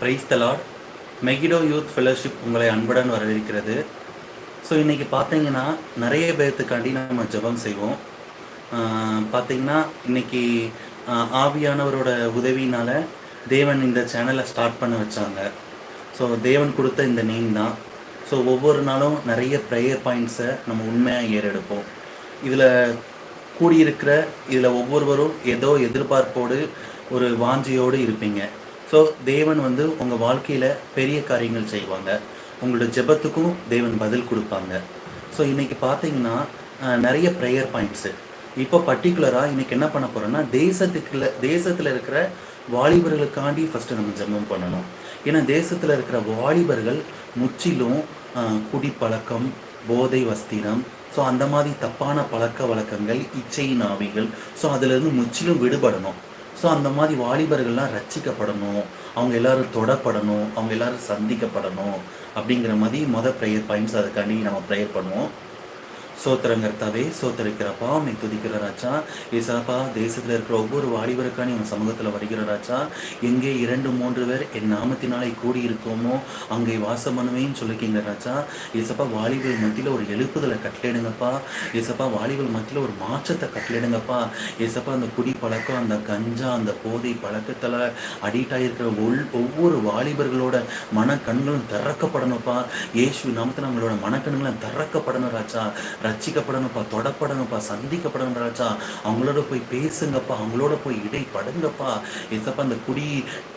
Price தலாட் Megiddo youth fellowship உங்களை அன்புடன் வரவேற்கிறது. ஸோ இன்றைக்கி பார்த்தீங்கன்னா நிறைய பேர்த்துக்காண்டி நம்ம ஜெபம் செய்வோம். பார்த்தீங்கன்னா இன்னைக்கு ஆவியானவரோட உதவியினால் தேவன் இந்த சேனலை ஸ்டார்ட் பண்ண வச்சாங்க. ஸோ தேவன் கொடுத்த இந்த நேம் தான். ஸோ ஒவ்வொரு நாளும் நிறைய ப்ரேயர் பாயிண்ட்ஸை நம்ம உண்மையாக ஏறெடுப்போம். இதில் கூடியிருக்கிற இதில் ஒவ்வொருவரும் ஏதோ எதிர்பார்ப்போடு ஒரு வாஞ்சியோடு இருப்பீங்க. ஸோ தேவன் வந்து உங்கள் வாழ்க்கையில் பெரிய காரியங்கள் செய்வாங்க. உங்களோட ஜெபத்துக்கும் தேவன் பதில் கொடுப்பாங்க. ஸோ இன்றைக்கி பார்த்தீங்கன்னா நிறைய ப்ரேயர் பாயிண்ட்ஸு இப்போ பர்டிகுலராக இன்றைக்கி என்ன பண்ண போகிறோன்னா தேசத்துக்குள்ள தேசத்தில் இருக்கிற வாலிபர்களுக்காண்டி ஃபஸ்ட்டு நம்ம ஜெபம் பண்ணணும். ஏன்னா தேசத்தில் இருக்கிற வாலிபர்கள் முற்றிலும் குடிப்பழக்கம் போதை வஸ்திரம் ஸோ அந்த மாதிரி தப்பான பழக்க வழக்கங்கள் இச்சையின் ஆவிகள் ஸோ அதிலிருந்து முற்றிலும் விடுபடணும். ஸோ அந்த மாதிரி வாலிபர்கள்லாம் ரச்சிக்கப்படணும் அவங்க எல்லாரும் தொடப்படணும். அவங்க எல்லாரும் சந்திக்கப்படணும். அப்படிங்கிற மாதிரி மொதல் ப்ரேயர் பாயிண்ட்ஸ் அதுக்காண்டி நம்ம ப்ரேயர் பண்ணுவோம். சோத்திரங்கர்த்தாவே சோத்திருக்கிறப்பா உன்னை துதிக்கிற ராஜா. ஏசாப்பா தேசத்தில் இருக்கிற ஒவ்வொரு வாலிபருக்கான உன் சமூகத்தில் வருகிற ராஜா. எங்கே இரண்டு மூன்று பேர் என் நாமத்தினாலே கூடி இருக்கோமோ அங்கே வாசம் பண்ணுவேன்னு சொல்லிக்கிங்க ராஜா. ஏசப்பா வாலிபர் மத்தியில் ஒரு எழுப்புதலை கட்டளிடுங்கப்பா ஏசப்பா வாலிபர் மத்தியில் ஒரு மாற்றத்தை கட்டளிடுங்கப்பா ஏசப்பா அந்த குடி பழக்கம் அந்த கஞ்சா அந்த போதை பழக்கத்தில் அடிக்ட் ஆகிருக்கிற ஒல் ஒவ்வொரு வாலிபர்களோட மனக்கண்களும் திறக்கப்படணும்ப்பா. இயேசு நாமத்தில் நம்மளோட மனக்கண்களும் திறக்கப்படணும் ராஜா. ரசிக்கப்படணும்ப்பா தொடப்படணும்ப்பா சந்திக்கப்படணும் ராஜா. அவங்களோட போய் பேசுங்கப்பா அவங்களோட போய் இடைப்படுங்கப்பா ஏசப்பா அந்த குடி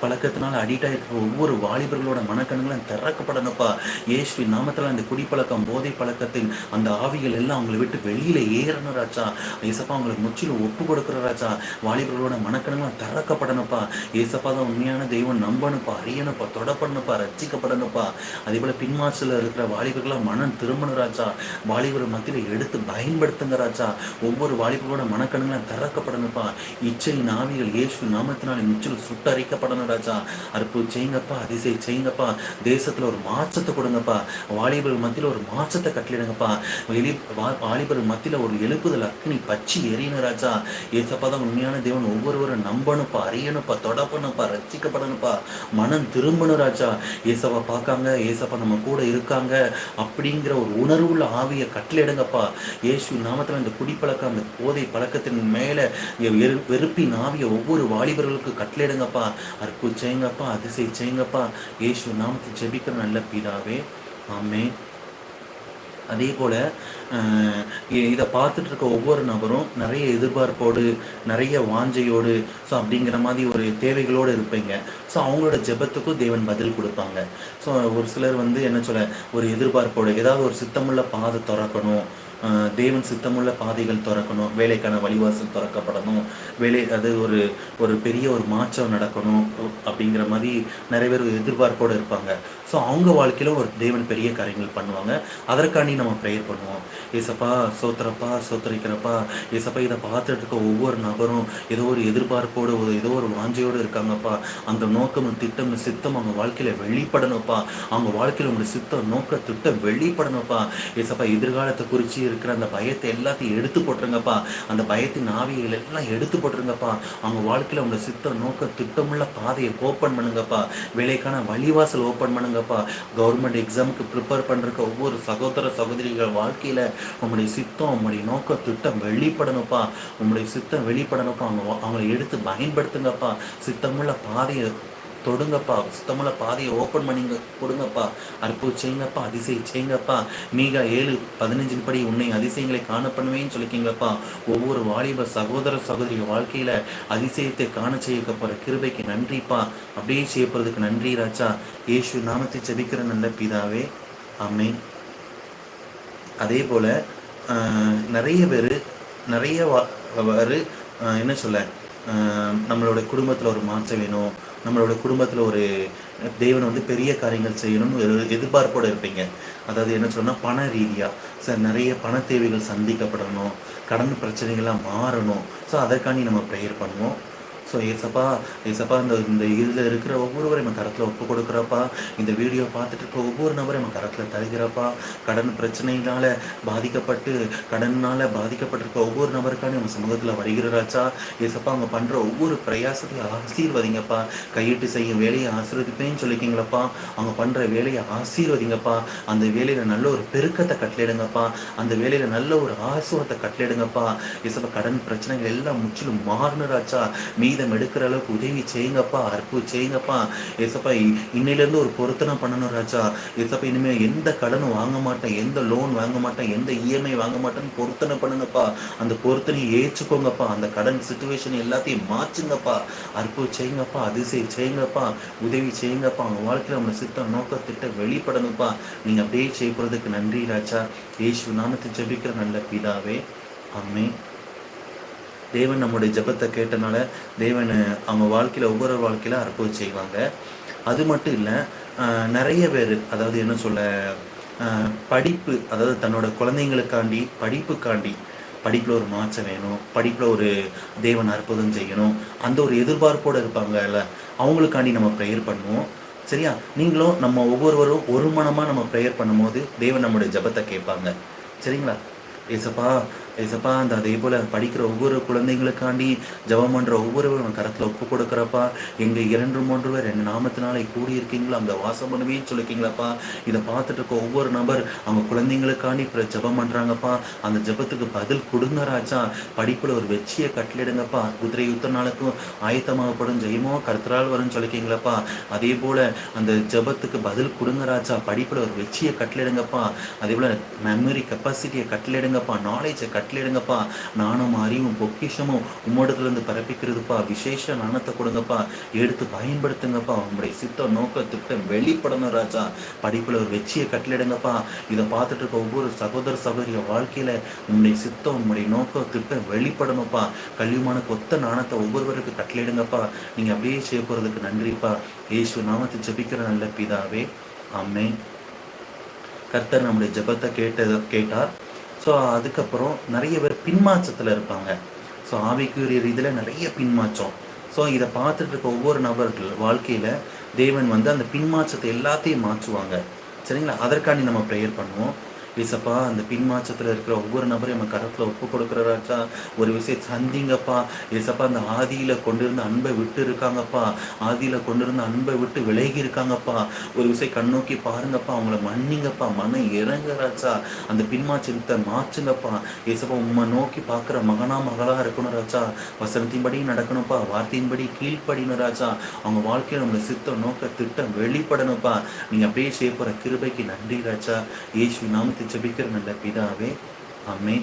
பழக்கத்தினால அடிக்ட் ஆகிருக்கிற ஒவ்வொரு வாலிபர்களோட மனக்கண்களும் திறக்கப்படணும்ப்பா. ஏஸ்வி நாமத்தில் அந்த குடி பழக்கம் போதை பழக்கத்தின் அந்த ஆவிகள் எல்லாம் அவங்களை விட்டு வெளியில் ஏறணும் ராஜா. ஏசப்பா அவங்களுக்கு முற்றிலும் ஒப்பு கொடுக்குற ராஜா. வாலிபர்களோட மனக்கணங்களாம் திறக்கப்படணும்ப்பா. ஏசப்பா தான் உண்மையான தெய்வம் நம்பணும்ப்பா அறியணும்ப்பா தொடப்படணும்ப்பா ரட்சிக்கப்படணும்ப்பா அதே போல் பின்மாசில் இருக்கிற வாலிபர்களாக மனம் திரும்பணும் ராஜா. வாலிபர் மத்தியில் எடுத்து பயன்படுத்துங்க ராஜா. ஒவ்வொரு வாலிபர்களோட மனக்கணங்களாம் திறக்கப்படணுப்பா இச்சையின் ஆவிகள் இயேசு நாமத்தினால் நிச்சயம் சுட்டரிக்கப்படணும் ராஜா. அற்பு செய்யுங்கப்பா அதிசயம் செய்யுங்கப்பா. தேசத்தில் ஒரு மாற்றத்தை கொடுங்கப்பா. வாலிபர்கள் மத்தியில் ஒரு மாற்றத்தை கட்டளிடுங்கப்பா. வெளி வா- மத்தியில் ஒரு எழுப்புதல் அக்னி பச்சி எரியணும் ராஜா. ஏசப்பா தான் உண்மையான தேவன். ஒவ்வொருவரும் நம்பணுப்பா அறியணுப்பா தொடப்பணுப்பா ரசிக்கப்படணுப்பா மனம் திரும்பணும் ராஜா. ஏசப்பா பார்க்காங்க ஏசப்பா நம்ம கூட இருக்காங்க. அப்படிங்கிற ஒரு உணர்வுள்ள ஆவியை கட்டளிடுங்கப்பா. அப்பா இயேசு நாமத்தில் அந்த குடிப்பழக்கம் அந்த போதை பழக்கத்தின் மேலே வெறு வெறுப்பின் ஆவியை ஒவ்வொரு வாலிபர்களுக்கு கட்டளையிடுங்கப்பா. அற்பு செய்யுங்கப்பா அதிசய செய்யுங்கப்பா. இயேசு நாமத்தை ஜெபிக்கிற நல்ல பிதாவே ஆமே அதே போல் இதை பார்த்துட்டு இருக்க ஒவ்வொரு நபரும் நிறைய எதிர்பார்ப்போடு நிறைய வாஞ்சையோடு ஸோ அப்படிங்கிற மாதிரி ஒரு தேவைகளோடு இருப்பீங்க. ஸோ அவங்களோட ஜெபத்துக்கும் தேவன் பதில் கொடுப்பாங்க. ஸோ ஒரு சிலர் வந்து என்ன சொல்ல ஒரு எதிர்பார்ப்போடு ஏதாவது ஒரு சித்தமுள்ள பாதை திறக்கணும். தேவன் சித்தமுள்ள பாதைகள் திறக்கணும் வேலைக்கான வழிவாசல் திறக்கப்படணும் வேலை அது ஒரு ஒரு பெரிய ஒரு மாற்றம் நடக்கணும் அப்படிங்கிற மாதிரி நிறைய பேர் எதிர்பார்ப்போடு இருப்பாங்க. ஸோ அவங்க வாழ்க்கையில் ஒரு தேவன் பெரிய காரியங்கள் பண்ணுவாங்க. அதற்காண்டி நம்ம ப்ரேயர் பண்ணுவோம். ஏசப்பா சோத்திரப்பா சோத்திரிக்கிறப்பா ஏசப்பா இதை பார்த்துட்டு இருக்க ஒவ்வொரு நபரும் ஏதோ ஒரு எதிர்பார்ப்போடு ஒரு ஏதோ ஒரு வாஞ்சையோடு இருக்காங்கப்பா. அந்த நோக்கம் திட்டம் சித்தம் அவங்க வாழ்க்கையில் வெளிப்படணும்ப்பா. அவங்க வாழ்க்கையில் உங்களுடைய சித்தம் நோக்க திட்டம் வெளிப்படணும்ப்பா. ஏசப்பா எதிர்காலத்தை குறித்து இருக்கிற அந்த பயத்தை எல்லாத்தையும் எடுத்து போட்டுருங்கப்பா. அந்த பயத்தின் ஆவிகள் எல்லாம் எடுத்து போட்டுருங்கப்பா. அவங்க வாழ்க்கையில் அவங்களோட சித்தம் நோக்க திட்டமுள்ள பாதையை ஓப்பன் பண்ணுங்கப்பா. வேலைக்கான வழிவாசல் ஓப்பன் பண்ணுங்கப்பா. கவர்மெண்ட் எக்ஸாமுக்கு ப்ரிப்பேர் பண்ணுறக்க ஒவ்வொரு சகோதர சகோதரிகள் வாழ்க்கையில் உங்களுடைய சித்தம் உங்களுடைய நோக்க திட்டம் வெளிப்படணும்ப்பா. உங்களுடைய சித்தம் வெளிப்படணும்ப்பா. அவங்க அவங்களை எடுத்து பயன்படுத்துங்கப்பா. சித்தமுள்ள பாதையை தொடுங்கப்பா. சுத்தமுள்ள பாதையை ஓப்பன் பண்ணிங்க. கொடுங்கப்பா. அற்பு செய்யுங்கப்பா. அதிசயம் செய்யுங்கப்பா. மீகா ஏழு பதினஞ்சின் படி உன்னை அதிசயங்களை காண பண்ணுவேன்னு சொல்லிக்கிங்களப்பா ஒவ்வொரு வாலிப சகோதர சகோதரி வாழ்க்கையில அதிசயத்தை காண செய்யப்படுற கிருபைக்கு நன்றிப்பா. அப்படியே செய்யப்படுறதுக்கு நன்றி ராஜா. ஏசு நாமத்தை செபிக்கிற நல்ல பிதாவே. அம்மே அதே போல் நிறைய பேர் நிறைய வா- என்ன சொல்ல நம்மளோட குடும்பத்தில் ஒரு மாற்றம் வேணும். நம்மளோட குடும்பத்தில் ஒரு தேவன் வந்து பெரிய காரியங்கள் செய்யணும்னு ஒரு எதிர்பார்ப்போடு இருப்பீங்க. அதாவது என்ன சொன்னால் பண ரீதியாக சார் நிறைய பண தேவைகள் சந்திக்கப்படணும். கடன் பிரச்சனைகள்லாம் மாறணும். ஸோ அதற்காண்டி நம்ம ப்ரேயர் பண்ணுவோம். ஸோ ஏசப்பா ஏசப்பா இந்த இந்த இதில் இருக்கிற ஒவ்வொருவரையும் நம்ம கரத்தில் ஒப்பு கொடுக்குறப்பா. இந்த வீடியோ பார்த்துட்டு இருக்க ஒவ்வொரு நபரையும் நம்ம கரத்தில் தருகிறப்பா கடன் பிரச்சனையினால் பாதிக்கப்பட்டு கடனால் பாதிக்கப்பட்டிருக்க ஒவ்வொரு நபருக்கான நம்ம சமூகத்தில் வருகிறாச்சா ஏசப்பா அவங்க பண்ணுற ஒவ்வொரு பிரயாசத்தையும் ஆசீர்வதிங்கப்பா. கையிட்டு செய்யும் வேலையை ஆசீர்வதிப்பேன்னு சொல்லிக்கிங்களப்பா அவங்க பண்ணுற வேலையை ஆசீர்வதிங்கப்பா. அந்த வேலையில் நல்ல ஒரு பெருக்கத்தை கட்டளிடுங்கப்பா அந்த வேலையில் நல்ல ஒரு ஆசுவத்தை கட்டளிடுங்கப்பா ஏசப்பா கடன் பிரச்சனைகள் எல்லாம் முற்றிலும் மாறினராச்சா. ஆயுதம் எடுக்கிற அளவுக்கு உதவி செய்யுங்கப்பா அற்பு செய்யுங்கப்பா. ஏசப்பா இன்னிலேருந்து ஒரு பொருத்தனை பண்ணணும் ராஜா. எசப்பா இனிமேல் எந்த கடனும் வாங்க மாட்டேன் எந்த லோன் வாங்க மாட்டேன் எந்த இஎம்ஐ வாங்க மாட்டேன்னு பொருத்தனை பண்ணுங்கப்பா. அந்த பொருத்தனையை ஏற்றுக்கோங்கப்பா. அந்த கடன் சுச்சுவேஷன் எல்லாத்தையும் மாற்றுங்கப்பா. அற்பு செய்யுங்கப்பா அதிசயம் செய்யுங்கப்பா உதவி செய்யுங்கப்பா. அவங்க வாழ்க்கையில் அவங்க சித்தம் நோக்க திட்டம் வெளிப்படணும்ப்பா. நீங்கள் அப்படியே செய்யப்படுறதுக்கு நன்றி ராஜா. ஏசு நாமத்தை ஜெபிக்கிற நல்ல பிதாவே. அம்மே தேவன் நம்முடைய ஜெபத்தை கேட்டனால தேவன் அவங்க வாழ்க்கையில் ஒவ்வொரு வாழ்க்கையில் அற்புதம் செய்வாங்க. அது மட்டும் இல்லை நிறைய பேர் அதாவது என்ன சொல்ல ஆஹ் படிப்பு அதாவது தன்னோட குழந்தைங்களுக்காண்டி படிப்புக்காண்டி படிப்பில் ஒரு மாற்றம் வேணும் படிப்பில் ஒரு தேவன் அற்புதம் செய்யணும் அந்த ஒரு எதிர்பார்ப்போடு இருப்பாங்கல்ல அவங்களுக்காண்டி நம்ம ப்ரேயர் பண்ணுவோம். சரியா? நீங்களும் நம்ம ஒவ்வொருவரும் ஒரு மனமாக நம்ம ப்ரேயர் பண்ணும்போது தேவன் நம்முடைய ஜெபத்தை கேட்பாங்க. சரிங்களா? ஏசப்பா ஏசப்பா அந்த அதே போல் படிக்கிற ஒவ்வொரு குழந்தைங்களுக்காண்டி ஜெபம் பண்ணுற ஒவ்வொருவரும் கரத்தில் ஒப்பு கொடுக்குறப்பா. எங்கள் இரண்டு மூன்று பேர் ரெண்டு நாமத்தினாலே கூடி இருக்கீங்களோ அந்த வாசம் பண்ணுவேன்னு சொல்லிருக்கீங்களாப்பா. இதை பார்த்துட்டு இருக்க ஒவ்வொரு நபர் அவங்க குழந்தைங்களுக்காண்டி இப்போ ஜெபம் பண்ணுறாங்கப்பா அந்த ஜெபத்துக்கு பதில் கொடுங்க ராஜா. படிப்பில் ஒரு வெற்றியை கட்டளிடுங்கப்பா குதிரை யுத்த நாளுக்கும் ஆயத்தமாகப்படும் ஜெயமோ கருத்தரால் வரும்னு சொல்லிருக்கீங்களப்பா. அதே போல் அந்த ஜெபத்துக்கு பதில் கொடுங்க ராஜா. படிப்பில் ஒரு வெற்றியை கட்டளிடுங்கப்பா அதே போல் மெமரி கெப்பாசிட்டியை கட்டளிடுங்கப்பா நாலேஜை கட் கட்டளிடுங்கப்பா நானும் அறிவும் பொக்கிஷமும் உம்மோடத்துலேருந்து பரப்பிக்கிறதுப்பா. விசேஷ நாணத்தை கொடுங்கப்பா. எடுத்து பயன்படுத்துங்கப்பா. உங்களுடைய சித்த நோக்க திட்டம் வெளிப்படணும் ராஜா. படிப்பில் ஒரு வெற்றியை கட்டளிடுங்கப்பா இதை பார்த்துட்டு இருக்க ஒவ்வொரு சகோதர சகோதரிய வாழ்க்கையில் உங்களுடைய சித்தம் உங்களுடைய நோக்க திட்டம் வெளிப்படணும்ப்பா. கல்விமான கொத்த நாணத்தை ஒவ்வொருவருக்கு கட்டளிடுங்கப்பா நீங்கள் அப்படியே செய்ய போகிறதுக்கு நன்றிப்பா. ஏசு நாமத்தை ஜெபிக்கிற நல்ல பிதாவே. அம்மே கர்த்தர் நம்முடைய ஜெபத்தை கேட்டதை கேட்டார். ஸோ அதுக்கப்புறம் நிறைய பேர் பின்மாற்றத்தில் இருப்பாங்க. ஸோ ஆவிக்குரிய இதில் நிறைய பின்மாற்றம். ஸோ இதை பார்த்துட்டு இருக்க ஒவ்வொரு நபர்கள் வாழ்க்கையில் தேவன் வந்து அந்த பின்மாற்றத்தை எல்லாத்தையும் மாற்றுவாங்க. சரிங்களா? அதற்காண்டி நம்ம ப்ரேயர் பண்ணுவோம். ஏசப்பா அந்த பின்மாச்சத்தில் இருக்கிற ஒவ்வொரு நபரையும் நம்ம கரத்தில் ஒப்பு கொடுக்குறாச்சா ஒரு விஷயம் சந்திங்கப்பா. ஏசப்பா அந்த ஆதியில் கொண்டிருந்த அன்பை விட்டு இருக்காங்கப்பா. ஆதியில் கொண்டிருந்த அன்பை விட்டு விலகி இருக்காங்கப்பா. ஒரு விஷயம் கண்ணோக்கி பாருங்கப்பா. அவங்கள மன்னிங்கப்பா. மனம் இறங்குறாச்சா? அந்த பின்மாச்சத்தை மாற்றுங்கப்பா. ஏசப்பா உண்மை நோக்கி பார்க்குற மகனா மகளாக இருக்கணும் ராஜா வசனத்தின்படி நடக்கணும்ப்பா. வார்த்தையின்படி கீழ்ப்படினு ராஜா அவங்க வாழ்க்கையில் நம்மளை சித்த நோக்க திட்டம் வெளிப்படணும்ப்பா. நீங்கள் அப்படியே செய்ய போகிற கிருபைக்கு நன்றி ராஜா ஏசு நாமத்தை ஜெபிக்கிற நல்ல பிதாவே அம்மே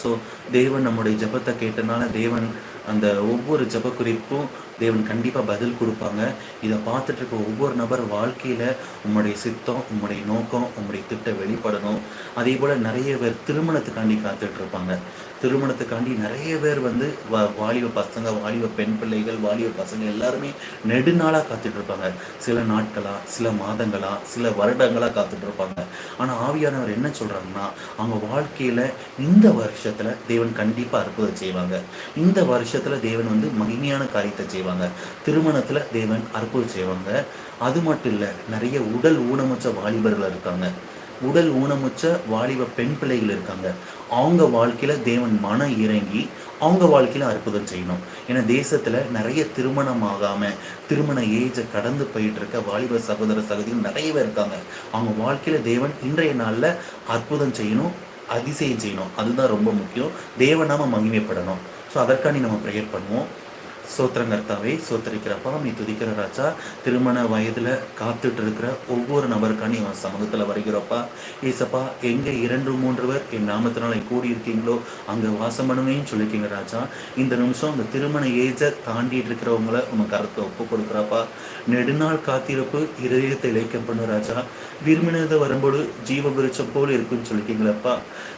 ஸோ தேவன் நம்முடைய ஜெபத்தை கேட்டனால தேவன் அந்த ஒவ்வொரு ஜெப குறிப்பும் தேவன் கண்டிப்பாக பதில் கொடுப்பாங்க. இதை பார்த்துட்டு இருக்க ஒவ்வொரு நபர் வாழ்க்கையில் உம்முடைய சித்தம் உம்முடைய நோக்கம் உம்முடைய திட்டம் வெளிப்படணும். அதே போல் நிறைய பேர் திருமணத்துக்காண்டி காத்துட்ருப்பாங்க திருமணத்துக்காண்டி நிறைய பேர் வந்து வா வாலிப பசங்க வாலிப பெண் பிள்ளைகள் வாலிப பசங்க எல்லாருமே நெடுநாளாக காத்துட்டு இருப்பாங்க சில நாட்களா சில மாதங்களா சில வருடங்களாக காத்துட்டு இருப்பாங்க ஆனால் ஆவியானவர் என்ன சொல்கிறாங்கன்னா அவங்க வாழ்க்கையில் இந்த வருஷத்தில் தேவன் கண்டிப்பாக அற்புதம் செய்வாங்க. இந்த வருஷத்தில் தேவன் வந்து மகிமையான காரியத்தை செய்வாங்க. திருமணத்தில் தேவன் அற்புதம் செய்வாங்க. அது மட்டும் இல்லை நிறைய உடல் ஊனமுச்ச வாலிபர்கள் இருக்காங்க. உடல் ஊனமுச்ச வாலிப பெண் பிள்ளைகள் இருக்காங்க. அவங்க வாழ்க்கையில் தேவன் மன இறங்கி அவங்க வாழ்க்கையில் அற்புதம் செய்யணும். ஏன்னா தேசத்தில் நிறைய திருமணம் ஆகாமல் திருமண ஏஜை கடந்து போயிட்டு இருக்க வாலிப சகோதர சகோதரிகள் நிறைய பேர் இருக்காங்க. அவங்க வாழ்க்கையில் தேவன் இன்றைய நாளில் அற்புதம் செய்யணும் அதிசயம் செய்யணும். அதுதான் ரொம்ப முக்கியம். தேவனாம மகிமைப்படணும். ஸோ அதற்காண்டி நம்ம ப்ரேயர் பண்ணுவோம். சோத்திரங்கர்த்தாவே சோத்தரிக்கிறப்பா நீ துதிக்கிற ராஜா திருமண வயதில் காத்துட்டு இருக்கிற ஒவ்வொரு நபருக்கான உன் சமூகத்தில் வருகிறப்பா? ஏசப்பா எங்கே இரண்டு மூன்று பேர் என் நாமத்தினால கூடி இருக்கீங்களோ அங்கே வாசம் பண்ணுவேன்னு சொல்லியிருக்கீங்க ராஜா. இந்த நிமிஷம் அந்த திருமண ஏஜை தாண்டிட்டு இருக்கிறவங்கள உனக்கு கருத்தை ஒப்பு கொடுக்குறப்பா. நெடுநாள் காத்திருப்பு இருதயத்தை இழைக்கம் பண்ணு ராஜா. விரும்பினது வரும்போது ஜீவ விருச்சம் போல் இருக்குன்னு சொல்லிட்டீங்களப்பா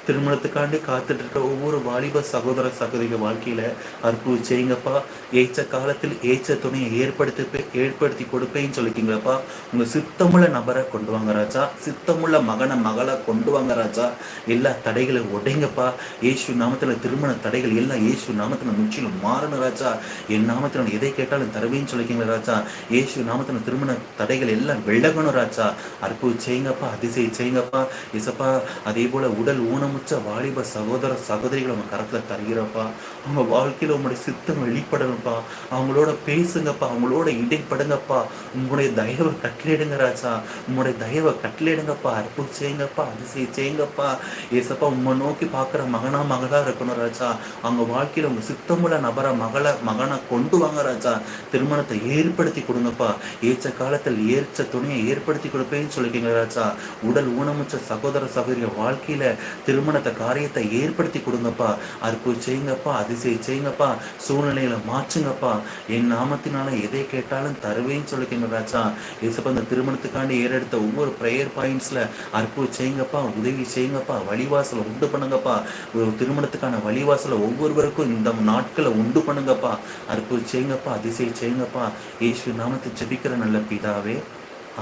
திருமணத்துக்காண்டி காத்துட்டு இருக்க ஒவ்வொரு வாலிப சகோதர சகோதரிகள் வாழ்க்கையில அற்புதம் செய்யுங்கப்பா. ஏச்ச காலத்தில் ஏச்ச துணையை ஏற்படுத்தி ஏற்படுத்தி கொடுப்பேன்னு சொல்லிட்டீங்களப்பா உங்க சித்தமுள்ள நபரை கொண்டு வாங்க ராஜா. சித்தமுள்ள மகனை மகளை கொண்டு வாங்க ராஜா. எல்லா தடைகளை உடைங்கப்பா. ஏசு நாமத்துல திருமண தடைகள் எல்லாம் ஏசு நாமத்துல முற்றிலும் மாறணும் ராஜா. என் நாமத்துல எதை கேட்டாலும் தருவேன்னு சொல்லிக்கீங்களா ராஜா. ஏசு நாமத்துல திருமண தடைகள் எல்லாம் விலகணும் ராஜா. அற்புதம் செய்யுங்கப்பா அதிசயம் செய்யுங்கப்பா. இசப்பா அதே போல உடல் ஊனம் ஊனமுற்ற வாலிப சகோதர சகோதரிகளை உங்க கரத்தில் தருகிறப்பா அவங்க வாழ்க்கையில் உங்களுடைய சித்தம் வெளிப்படணும்ப்பா. அவங்களோட பேசுங்கப்பா அவங்களோட இடைப்படுங்கப்பா. உங்களுடைய தயவை கட்டிலேடுங்க ராஜா. உங்களுடைய தயவை கட்டிலேடுங்கப்பா. அற்புதம் செய்யுங்கப்பா அதிசயம் செய்யுங்கப்பா. ஏசப்பா உங்களை நோக்கி பார்க்குற மகனா மகளாக இருக்கணும் ராஜா. அவங்க வாழ்க்கையில் உங்கள் சித்தமுள்ள நபரை மகளை மகனை கொண்டு வாங்க ராஜா. திருமணத்தை ஏற்படுத்தி கொடுங்கப்பா. ஏற்ற காலத்தில் ஏற்ற துணையை ஏற்படுத்தி கொடுப்பேன்னு சொல்லிட்டீங்க ராஜா. உடல் ஊனமுச்ச சகோதர சகோதரிய வாழ்க்கையில் திருமணத்தை காரியத்தை ஏற்படுத்தி கொடுங்கப்பா. அற்புதம் செய்யுங்கப்பா அதிசயம் செய்யுங்கப்பா. சூழ்நிலையில மாற்றுங்கப்பா. என் நாமத்தினால எதை கேட்டாலும் தருவேன்னு சொல்லிக்கங்க ராஜா ஏசப்பா இந்த திருமணத்துக்காண்டி ஏறெடுத்த ஒவ்வொரு ப்ரேயர் பாயிண்ட்ஸில் அற்புதம் செய்யுங்கப்பா உதவி செய்யுங்கப்பா வழிவாசலை உண்டு பண்ணுங்கப்பா. ஒரு திருமணத்துக்கான வழிவாசலை ஒவ்வொருவருக்கும் இந்த நாட்களை உண்டு பண்ணுங்கப்பா. அற்புதம் செய்யுங்கப்பா அதிசயம் செய்யுங்கப்பா. இயேசு நாமத்தை ஜபிக்கிற நல்ல பிதாவே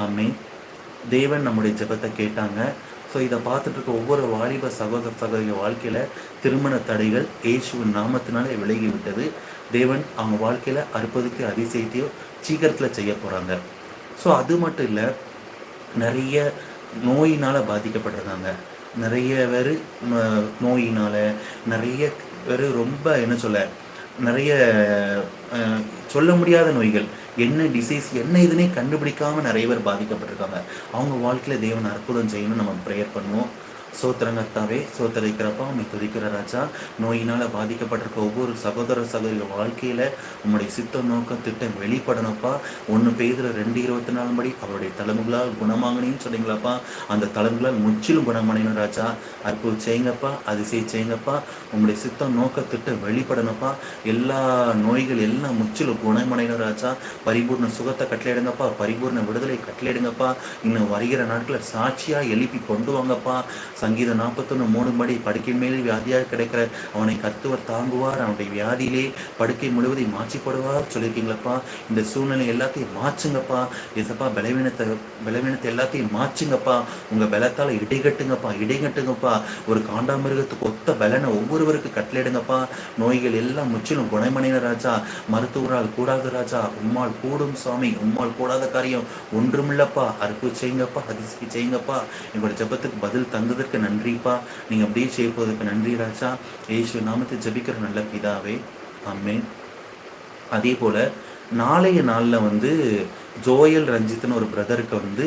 ஆமே தேவன் நம்முடைய ஜபத்தை கேட்டாங்க. ஸோ இதை பார்த்துட்டு இருக்க ஒவ்வொரு வாலிப சகோதர சகோதரி வாழ்க்கையில் திருமண தடைகள் இயேசுவின் நாமத்தினாலே விலகி விட்டது தேவன் அவங்க வாழ்க்கையில் அற்புதத்தை அதிசயத்தையும் சீக்கிரத்தில் செய்ய போகிறாங்க ஸோ அது மட்டும் இல்லை நிறைய நோயினால் பாதிக்கப்பட்டிருக்காங்க நிறைய பேர் நோயினால் நிறைய பேர் ரொம்ப என்ன சொல்ல நிறைய சொல்ல முடியாத நோய்கள். என்ன டிசீஸ் என்ன இதுனே கண்டுபிடிக்காமல் நிறைய பேர் பாதிக்கப்பட்டிருக்காங்க. அவங்க வாழ்க்கையில் தேவன் அற்புதம் செய்யணும்னு நம்ம ப்ரேயர் பண்ணுவோம். சோத்திரங்கத்தாவே சோத்தரிக்கிறப்பா உண்மை துதிக்கிற ராஜா. நோயினால் பாதிக்கப்பட்டிருக்க ஒவ்வொரு சகோதர சகோதரிகள் வாழ்க்கையில் உம்முடைய சித்த நோக்கம் திட்டம் வெளிப்படணும்ப்பா. ஒன்று பெய்துல ரெண்டு இருபத்தி நாலு படி அவருடைய தலைமுகளால் குணமாகணும்னு சொன்னீங்களாப்பா. அந்த தலைமுகளால் முற்றிலும் குணமடையணும் ராஜா. அற்புதம் செய்யுங்கப்பா அதிசயம் செய்யுங்கப்பா. உங்களுடைய சித்த நோக்க திட்டம் வெளிப்படணும்ப்பா. எல்லா நோய்கள் எல்லாம் முற்றிலும் குணமடையணும் ராஜா. பரிபூர்ண சுகத்தை கட்டளையிடுங்கப்பா. பரிபூர்ண விடுதலை கட்டளையிடுங்கப்பா. இன்னும் வருகிற நாட்களில் சாட்சியாக எழுப்பி கொண்டு வாங்கப்பா. சங்கீதம் நாற்பத்தொன்று மூணு படி படுக்கை மேலே வியாதியாக கிடைக்கிற அவனை கத்துவர் தாங்குவார். அவனுடைய வியாதியிலே படுக்கை முழுவதை மாற்றிப்படுவார். சொல்லியிருக்கீங்களப்பா? இந்த சூழ்நிலை எல்லாத்தையும் மாற்றுங்கப்பா. எசப்பா பலவீனத்தை பலவீனத்தை எல்லாத்தையும் மாற்றுங்கப்பா. உங்கள் பலத்தால் இடைகட்டுங்கப்பா இடைகட்டுங்கப்பா. ஒரு காண்டாமிருகத்துக்கு ஒத்த பலனை ஒவ்வொருவருக்கு கட்டளையிடுங்கப்பா. நோய்கள் எல்லாம் முற்றிலும் குணமடைன ராஜா. மருத்துவரால் கூடாத ராஜா. உம்மால் கூடும் சுவாமி. உம்மால் கூடாத காரியம் ஒன்றுமில்லப்பா. அற்பு செய்யுங்கப்பா. அதிசயம் செய்யுங்கப்பா. எங்களோட ஜெபத்துக்கு பதில் தந்ததற்கு நன்றிப்பா நீங்க அப்படியே செய்வதற்கு நன்றி ராஜா. ஏசு நாமத்தை ஜபிக்கிற நல்ல பிதாவே. ஆமென். அதே போல் நாளைய நாளில் வந்து ஜோயல் ரஞ்சித்னு ஒரு பிரதருக்கு வந்து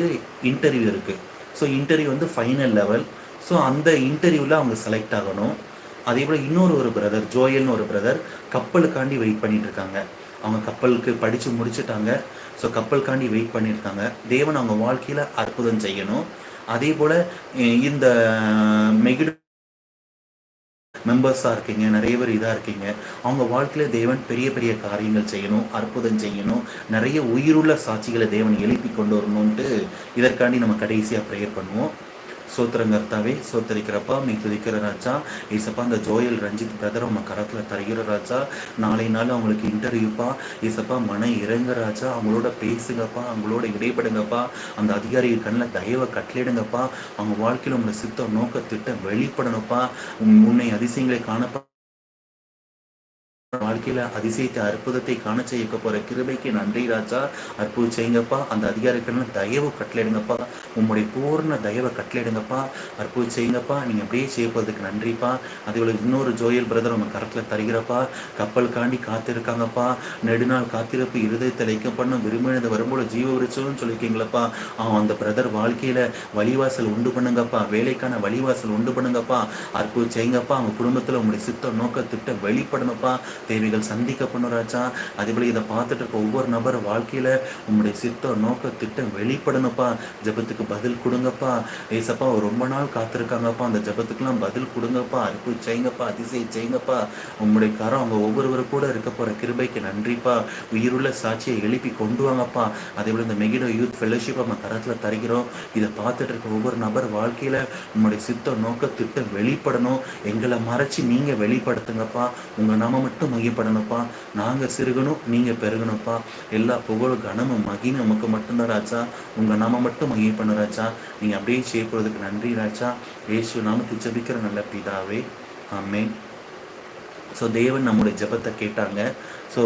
இன்டர்வியூ இருக்குது ஸோ இன்டர்வியூ வந்து ஃபைனல் லெவல் ஸோ அந்த இன்டர்வியூவில் அவங்க செலக்ட் ஆகணும். அதே போல் இன்னொரு ஒரு பிரதர் ஜோயல்னு ஒரு பிரதர் கப்பலுக்காண்டி வெயிட் பண்ணிட்டு இருக்காங்க. அவங்க கப்பலுக்கு படித்து முடிச்சுட்டாங்க. ஸோ கப்பலுக்காண்டி வெயிட் பண்ணியிருக்காங்க தேவன் அவங்க வாழ்க்கையில் அற்புதம் செய்யணும். அதே போல் இந்த மெகிடு மெம்பர்ஸாக இருக்கீங்க நிறைய பேர் இதாக இருக்கீங்க. அவங்க வாழ்க்கையில் தேவன் பெரிய பெரிய காரியங்கள் செய்யணும் அற்புதம் செய்யணும் நிறைய உயிருள்ள சாட்சிகளை தேவன் எழுப்பி கொண்டு வரணும்ன்ட்டு இதற்காண்டி நம்ம கடைசியாக ப்ரேயர் பண்ணுவோம். சோத்திரங்கர்த்தாவே சோத்தரிக்கிறப்பா நீ துதிக்கிற ராஜா. ஏசப்பா அந்த ஜோயல் ரஞ்சித் பிரதர் உங்க கரத்தில் தருகிற ராஜா. நாளை நாள் அவங்களுக்கு இன்டர்வியூப்பா ஏசப்பா மன இறங்க ராஜா. அவங்களோட பேசுங்கப்பா. அவங்களோட இடைப்படுங்கப்பா அந்த அதிகாரிகள் கண்ணில் தயவை கட்டளிடுங்கப்பா அவங்க வாழ்க்கையில் உங்களை சித்த நோக்க திட்டம் வெளிப்படணும்ப்பா. உன் உன்னை அதிசயங்களை காணப்பா. வாழ்க்கையில அதிசயத்தை அற்புதத்தை காண செய்ய போற கிருபைக்கு நன்றி ராஜா. அற்புதம் செய்யுங்கப்பா. அந்த அதிகாரிகள் தயவு கட்டளையிடுங்கப்பா. உம்முடைய பூர்ண தயவை கட்டளையிடுங்கப்பா. அற்புதம் செய்யுங்கப்பா. நீங்க அப்படியே செய்ய போறதுக்கு நன்றிப்பா. அதுகளுக்கு இன்னொரு ஜோயல் பிரதர் நம்ம கரத்துல தருகிறப்பா. கப்பல் காண்டி காத்திருக்காங்கப்பா. நெடுநாள் காத்திருப்பு இருதயத்தை வைக்கப்படணும் விரும்பினது வரும்போது ஜீவ விருச்சம்னு சொல்லியிருக்கீங்களப்பா. அவன் அந்த பிரதர் வாழ்க்கையில வழிவாசல் உண்டு பண்ணுங்கப்பா. வேலைக்கான வழிவாசல் உண்டு பண்ணுங்கப்பா. அற்புதம் செய்யுங்கப்பா. அவங்க குடும்பத்துல உங்களுடைய சித்த நோக்க திட்டம் வெளிப்படணும்ப்பா. தேவைகள் நீங்கள் சந்திக்கப்படணும் ராஜா. அதேபோல் இதை பார்த்துட்டு இருக்க ஒவ்வொரு நபர் வாழ்க்கையில் உங்களுடைய சித்தம் நோக்க திட்டம் வெளிப்படணும்ப்பா. ஜெபத்துக்கு பதில் கொடுங்கப்பா. ஏசப்பா ரொம்ப நாள் காத்திருக்காங்கப்பா. அந்த ஜபத்துக்கெல்லாம் பதில் கொடுங்கப்பா. அற்பு செய்யுங்கப்பா. அதிசய செய்யுங்கப்பா. உங்களுடைய கரம் அவங்க ஒவ்வொருவரும் கூட இருக்க போகிற கிருபைக்கு நன்றிப்பா. உயிருள்ள சாட்சியை எழுப்பி கொண்டு வாங்கப்பா. அதேபோல் இந்த மெகிடோ யூத் ஃபெலோஷிப் நம்ம கரத்தில் தருகிறோம். இதை பார்த்துட்டு இருக்க ஒவ்வொரு நபர் வாழ்க்கையில் உங்களுடைய சித்த நோக்க திட்டம் வெளிப்படணும். எங்களை மறைச்சி நீங்கள் வெளிப்படுத்துங்கப்பா. உங்கள் நாம மட்டும் மையப்படணும்ப்பா நாங்கள் சிறுகணும் நீங்கள் பெருகணும்ப்பா. எல்லா புகழும் கனமும் மகிமும் நமக்கு மட்டும்தான் ராஜா. உங்கள் நாம மட்டும் மையப்படணும் ராஜா. நீங்கள் அப்படியே செய்யப்படுறதுக்கு நன்றி ராஜா. ஏசு நாமத்தை ஜெபிக்கிற நல்ல பிதாவே. ஆமே ஸோ தேவன் நம்முடைய ஜெபத்தை கேட்டாங்க. ஸோ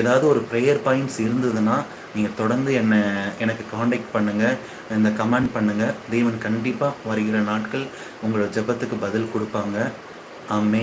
ஏதாவது ஒரு ப்ரேயர் பாயிண்ட்ஸ் இருந்ததுன்னா நீங்கள் தொடர்ந்து என்னை எனக்கு காண்டாக்ட் பண்ணுங்கள் இந்த கமெண்ட் பண்ணுங்கள் தேவன் கண்டிப்பாக வருகிற நாட்கள் உங்களோட ஜெபத்துக்கு பதில் கொடுப்பாங்க. ஆமே